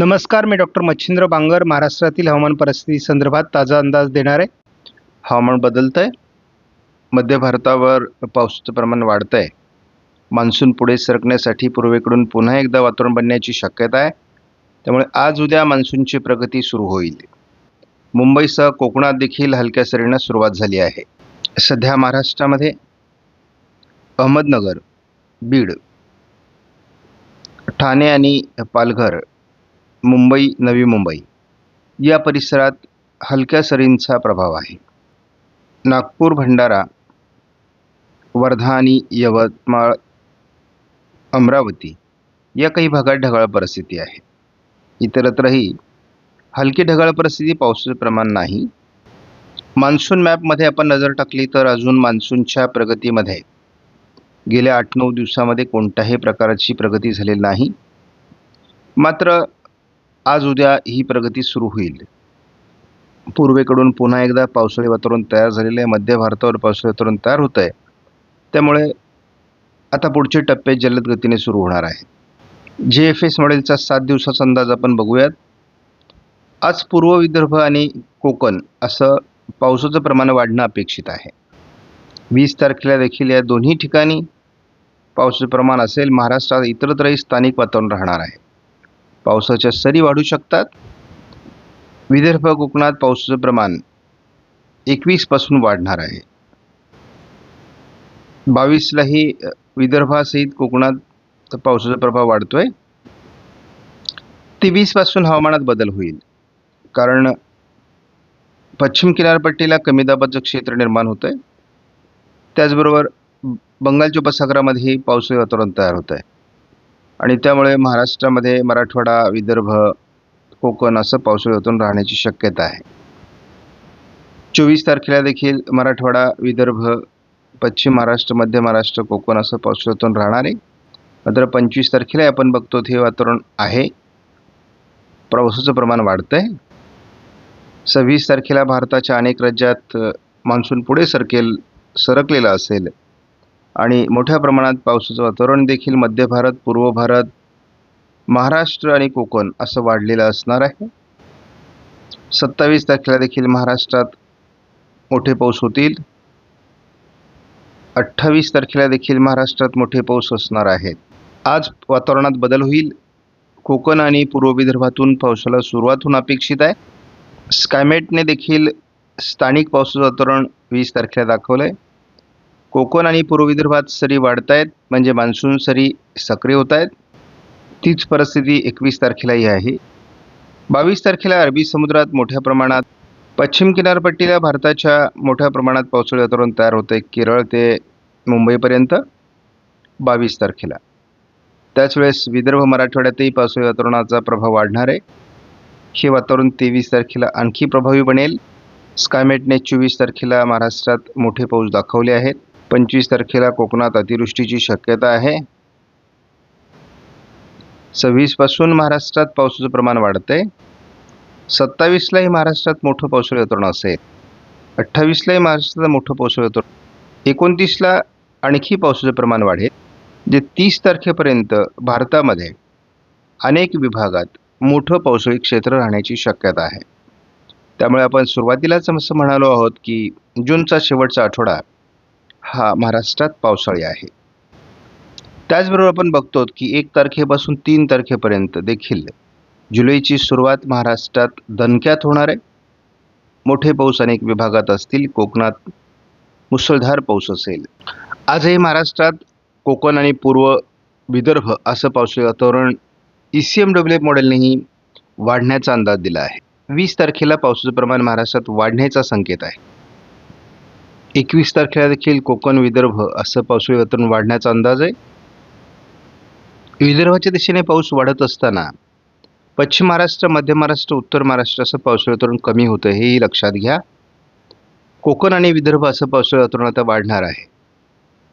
नमस्कार मी डॉक्टर मच्छिंद्र बांगर महाराष्ट्रातील हवामान परिस्थिती संदर्भात ताजा अंदाज देणार. आहे हवामान बदलतं आहे मध्य भारतावर पावसाचं प्रमाण वाढतं आहे मान्सून पुढे सरकण्यासाठी पूर्वेकडून पुन्हा एकदा वातावरण बनण्याची शक्यता आहे. त्यामुळे आज उद्या मान्सूनची प्रगती सुरू होईल. मुंबईसह कोकणात देखील हलक्या सरींना सुरुवात झाली आहे. सध्या महाराष्ट्रामध्ये अहमदनगर बीड ठाणे आणि पालघर मुंबई नवी मुंबई. या परिसरात हलक्या सरींचा प्रभाव आहे. नागपूर भंडारा वर्धा आणि यवतमाळ अमरावती या काही भागात ढगाळ परिस्थिती आहे. इतरत्रही हलकी ढगाळ परिस्थिती पावसाचं प्रमाण नाही. मान्सून मॅपमध्ये आपण नजर टाकली तर अजून मान्सूनच्या प्रगतीमध्ये गेल्या आठ नऊ दिवसामध्ये कोणत्याही प्रकारची प्रगती झालेली नाही. मात्र आज उद्या ही प्रगती सुरू होईल. पूर्वेकडून पुन्हा एकदा पावसाळी वातावरण तयार झालेलं आहे. मध्य भारतावर पावसाळी वातावरण तयार होत आहे त्यामुळे आता पुढचे टप्पे जलद गतीने सुरू होणार आहे जे एफ एस मॉडेलचा सात दिवसाचा अंदाज आपण बघूयात. आज पूर्व विदर्भ आणि कोकण असं पावसाचं प्रमाण वाढणं अपेक्षित आहे. वीस तारखेला देखील या दोन्ही ठिकाणी पावसाचं प्रमाण असेल. महाराष्ट्रात इतरत्रही स्थानिक वातावरण राहणार आहे. पावसाच्या सरी वाढू शकतात. विदर्भ कोकणात पावसाचं प्रमाण एकवीसपासून वाढणार आहे. बावीसलाही विदर्भासहित कोकणात पावसाचा प्रभाव वाढतोय. तेवीसपासून हवामानात बदल होईल. कारण पश्चिम किनारपट्टीला कमी दाबाचं क्षेत्र निर्माण होतं आहे त्याचबरोबर बंगालच्या उपसागरामध्येही पावसाळी वातावरण तयार होतं आहे आणि त्यामुळे महाराष्ट्रामध्ये मराठवाडा विदर्भ कोकण असं पावसाळी राहण्याची शक्यता आहे. चोवीस तारखेला देखील मराठवाडा विदर्भ पश्चिम महाराष्ट्र मध्य महाराष्ट्र कोकण असं पावसाळी राहणार आहे. मात्र पंचवीस तारखेला आपण बघतो हे वातावरण आहे. पावसाचं प्रमाण वाढतं आहे सव्वीस तारखेला भारताच्या अनेक राज्यात मान्सून पुढे सरकेल सरकलेला असेल. आणि मोठ्या प्रमाणात पावसाचं वातावरण देखील मध्य भारत पूर्व भारत महाराष्ट्र आणि कोकण असं वाढलेलं असणार आहे. सत्तावीस तारखेला देखील महाराष्ट्रात मोठे पाऊस होतील. अठ्ठावीस तारखेला देखील महाराष्ट्रात मोठे पाऊस असणार आहेत. आज वातावरणात बदल होईल. कोकण आणि पूर्व विदर्भातून पावसाला सुरुवात होणं अपेक्षित आहे. स्कायमेटने देखील स्थानिक पावसाचं वातावरण वीस तारखेला दाखवलं आहे कोकण आणि पूर्व विदर्भात सरी वाढत आहेत म्हणजे मान्सून सरी सक्रिय होत आहेत तीच परिस्थिती एकवीस तारखेलाही आहे. बावीस तारखेला अरबी समुद्रात मोठ्या प्रमाणात पश्चिम किनारपट्टीला भारताच्या मोठ्या प्रमाणात पावसाळी वातावरण तयार होतं आहे केरळ ते मुंबईपर्यंत बावीस तारखेला. त्याच वेळेस विदर्भ मराठवाड्यातही पावसाळी वातावरणाचा प्रभाव वाढणार आहे. हे वातावरण तेवीस तारखेला आणखी प्रभावी बनेल. स्कायमेटने चोवीस तारखेला महाराष्ट्रात मोठे पाऊस दाखवले आहेत. पंचवीस तारखेला कोकणात अतिवृष्टीची शक्यता आहे. सव्वीसपासून महाराष्ट्रात पावसाचं प्रमाण वाढतंय. सत्तावीसलाही महाराष्ट्रात मोठं पावसाळी वातावरण असेल. अठ्ठावीसलाही महाराष्ट्रात मोठं पावसाळी वातावरण एकोणतीसला आणखी पावसाचं प्रमाण वाढेल. जे तीस तारखेपर्यंत भारतामध्ये अनेक विभागात मोठं पावसाळी क्षेत्र राहण्याची शक्यता आहे. त्यामुळे आपण सुरुवातीलाच असं म्हणालो आहोत की जूनचा शेवटचा आठवडा हा महाराष्ट्रात पावसाळी आहे. त्याचबरोबर आपण बघतो की एक तारखेपासून तीन तारखेपर्यंत देखील जुलैची सुरुवात महाराष्ट्रात दणक्यात होणार आहे. मोठे पाऊस अनेक विभागात असतील. कोकणात मुसळधार पाऊस असेल. आजही महाराष्ट्रात कोकण आणि पूर्व विदर्भ असं पावसाळी वातावरण E C M W F मॉडेलनेही वाढण्याचा अंदाज दिला आहे. वीस तारखेला पावसाचं प्रमाण महाराष्ट्रात वाढण्याचा संकेत आहे. एकवीस तारखेला देखील कोकण विदर्भ असं पावसाळी वातावरण वाढण्याचा अंदाज आहे. विदर्भाच्या दिशेने पाऊस वाढत असताना पश्चिम महाराष्ट्र मध्य महाराष्ट्र उत्तर महाराष्ट्र असं पावसाळी वातावरण कमी होतं हेही लक्षात घ्या. कोकण आणि विदर्भ असं पावसाळी वातावरण आता वाढणार आहे.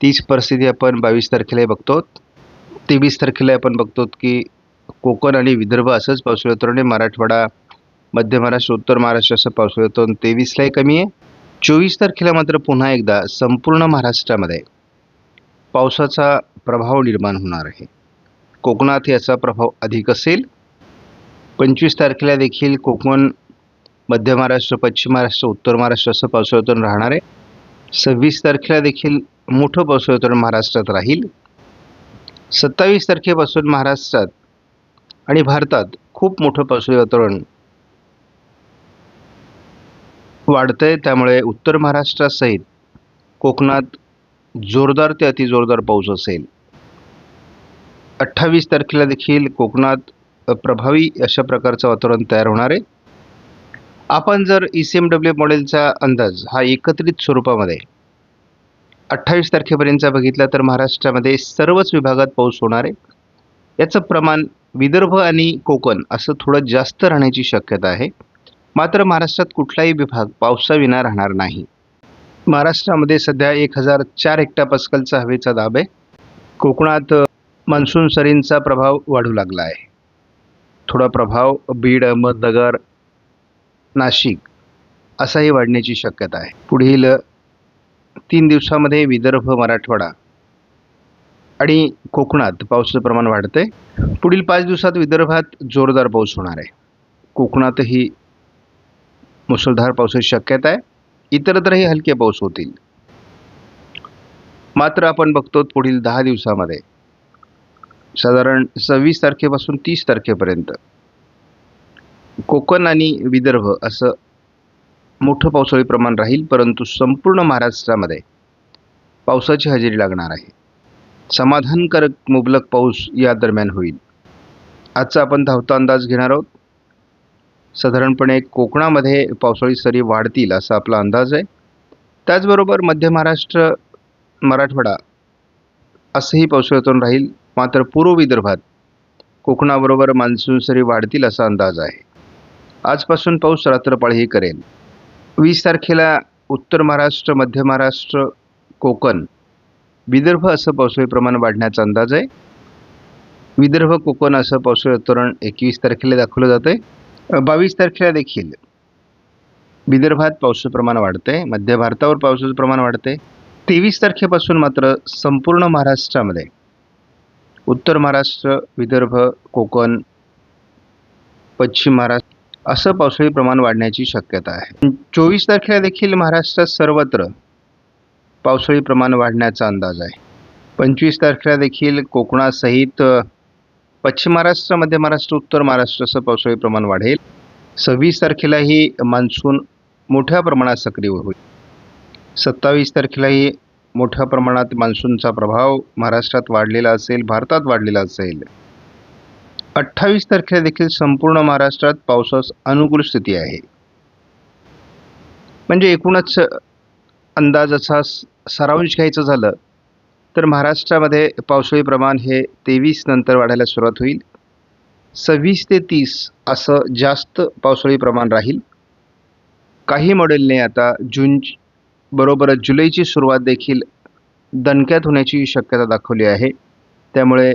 तीच परिस्थिती आपण बावीस तारखेलाही बघतो. तेवीस तारखेला आपण बघतो की कोकण आणि विदर्भ असंच पावसाळी वातावरण आहे. मराठवाडा मध्य महाराष्ट्र उत्तर महाराष्ट्र असं पावसाळी वातावरण तेवीसलाही कमी आहे. चोवीस तारखेला मात्र पुन्हा एकदा संपूर्ण महाराष्ट्रामध्ये पावसाचा प्रभाव निर्माण होणार आहे. कोकणात याचा प्रभाव अधिक असेल. पंचवीस तारखेला देखील कोकण मध्य महाराष्ट्र पश्चिम महाराष्ट्र उत्तर महाराष्ट्र असं पावसाळ्यातून राहणार आहे. सव्वीस तारखेला देखील मोठं पावसाळ्यातून महाराष्ट्रात राहील. सत्तावीस तारखेपासून महाराष्ट्रात आणि भारतात खूप मोठं पावसाळी वातावरण वाढतं आहे त्यामुळे उत्तर महाराष्ट्रासहित कोकणात जोरदार ते अतिजोरदार पाऊस असेल. अठ्ठावीस तारखेला देखील कोकणात प्रभावी अशा प्रकारचं वातावरण तयार होणार आहे. आपण जर ई सी एम डब्ल्यू मॉडेलचा अंदाज हा एकत्रित स्वरूपामध्ये अठ्ठावीस तारखेपर्यंतचा बघितला तर महाराष्ट्रामध्ये सर्वच विभागात पाऊस होणार आहे. याचं प्रमाण विदर्भ आणि कोकण असं थोडं जास्त राहण्याची शक्यता आहे. मात्र महाराष्ट्रात कुठलाही विभाग पावसाविना राहणार नाही. महाराष्ट्रामध्ये सध्या एक हजार चार हेक्टापास्कलचा हवेचा दाब आहे. कोकणात मान्सून सरींचा प्रभाव वाढू लागला आहे. थोडा प्रभाव बीड अहमदनगर नाशिक असाही वाढण्याची शक्यता आहे. पुढील तीन दिवसामध्ये विदर्भ मराठवाडा आणि कोकणात पावसाचं प्रमाण वाढतंय. पुढील पाच दिवसात विदर्भात जोरदार पाऊस होणार आहे. कोकणातही मुसळधार पावसाची शक्यता आहे. इतरत्रही हलके पाऊस होतील. मात्र आपण बघतो पुढील दहा दिवसामध्ये. साधारण सव्वीस तारखेपासून तीस तारखेपर्यंत. कोकण आणि विदर्भ असं मोठं पावसाळी प्रमाण राहील परंतु संपूर्ण महाराष्ट्रामध्ये पावसाची हजेरी लागणार आहे. समाधानकारक मुबलक पाऊस या दरम्यान होईल. आजचा आपण धावता अंदाज घेणार आहोत. साधारणपणे कोकणामध्ये पावसाळी सरी वाढतील असा आपला अंदाज आहे. त्याचबरोबर मध्य महाराष्ट्र मराठवाडा असंही पावसाळ्यातून राहील मात्र पूर्व विदर्भात कोकणाबरोबर मान्सून सरी वाढतील असा अंदाज आहे. आजपासून पाऊस रात्रपाळीही करेल. वीस तारखेला उत्तर महाराष्ट्र मध्य महाराष्ट्र कोकण विदर्भ असं पावसाळी प्रमाण वाढण्याचा अंदाज आहे. विदर्भ कोकण असं पावसाळी वातावरण एकवीस तारखेला दाखवलं जातं आहे बावीस तारखेला देखील विदर्भात पावसाचं प्रमाण वाढतंय. मध्य भारतावर पावसाचं प्रमाण वाढतंय. तेवीस तारखेपासून मात्र संपूर्ण महाराष्ट्रामध्ये उत्तर महाराष्ट्र विदर्भ कोकण पश्चिम महाराष्ट्र असं पावसाळी प्रमाण वाढण्याची शक्यता आहे. चोवीस तारखेला देखील महाराष्ट्रात सर्वत्र पावसाळी प्रमाण वाढण्याचा अंदाज आहे. पंचवीस तारखेला देखील कोकणासहित पश्चिम महाराष्ट्र मध्य महाराष्ट्र उत्तर महाराष्ट्र असं पावसाळी प्रमाण वाढेल. सव्वीस तारखेलाही मान्सून मोठ्या प्रमाणात सक्रिय होईल. सत्तावीस तारखेलाही मोठ्या प्रमाणात मान्सूनचा प्रभाव महाराष्ट्रात वाढलेला असेल भारतात वाढलेला असेल. अठ्ठावीस तारखेला देखील संपूर्ण महाराष्ट्रात पावसास अनुकूल स्थिती आहे. म्हणजे एकूणच अंदाज असा सारांश घ्यायचं झालं तर महाराष्ट्रामध्ये पावसाळी प्रमाण हे तेवीस नंतर वाढायला सुरुवात होईल. सव्वीस ते तीस असं जास्त पावसाळी प्रमाण राहील. काही मॉडेलने आता जून बरोबरच जुलैची सुरुवात देखील दणक्यात होण्याची शक्यता दाखवली आहे. त्यामुळे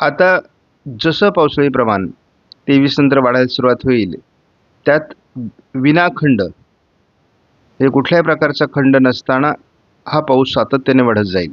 आता जसं पावसाळी प्रमाण तेवीस नंतर वाढायला सुरुवात होईल त्यात विनाखंड हे कुठल्याही प्रकारचा खंड नसताना हा पाऊस सातत्याने वाढत जाईल.